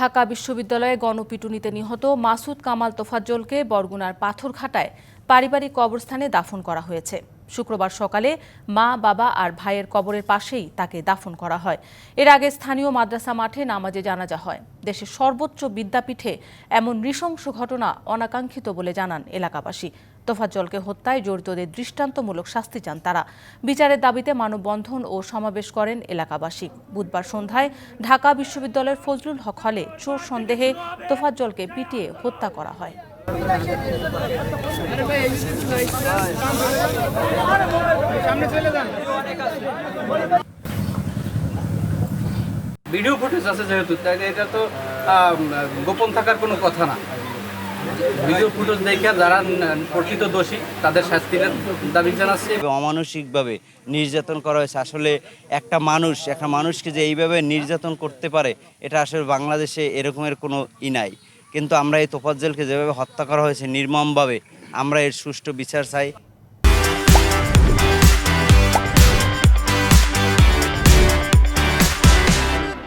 ঢাকা বিশ্ববিদ্যালয়ে গণপিটুনিতে নিহত মাসুদ কামাল তোফাজ্জলকে বরগুনার পাথরঘাটায় পারিবারিক কবরস্থানে দাফন করা হয়েছে। শুক্রবার সকালে মা, বাবা আর ভাইয়ের কবরের পাশেই তাকে দাফন করা হয়। এর আগে স্থানীয় মাদ্রাসা মাঠে নামাজে জানাজা হয়। দেশের সর্বোচ্চ বিদ্যাপীঠে এমন নৃশংস ঘটনা অনাকাঙ্ক্ষিত বলে জানান এলাকাবাসী। তোফাজ্জলকে হত্যায় জড়িতদের দৃষ্টান্তমূলক শাস্তি চান তারা। বিচারের দাবিতে মানববন্ধন ও সমাবেশ করেন এলাকাবাসী। বুধবার সন্ধ্যায় ঢাকা বিশ্ববিদ্যালয়ের ফজলুল হক হলে চোর সন্দেহে তোফাজ্জলকে পিটিয়ে হত্যা করা হয়। ভিডিও ফুটেজ আছে যেহেতু, তাই এটা তো গোপন থাকার কোনো কথা না। ভিডিও ফুটেজ দেখে যারা প্রকৃত দোষী, তাদের শাস্তির দাবি জানাচ্ছে। অমানসিকভাবে নির্যাতন করা হয়েছে। আসলে একটা মানুষ, একটা মানুষকে যে এইভাবে নির্যাতন করতে পারে, এটা আসলে বাংলাদেশে এরকমের কোনো ই নাই। কিন্তু আমরা এই তোফাজ্জলকে যেভাবে হত্যা করা হয়েছে নির্মমভাবে, আমরা এর সুষ্ঠু বিচার চাই।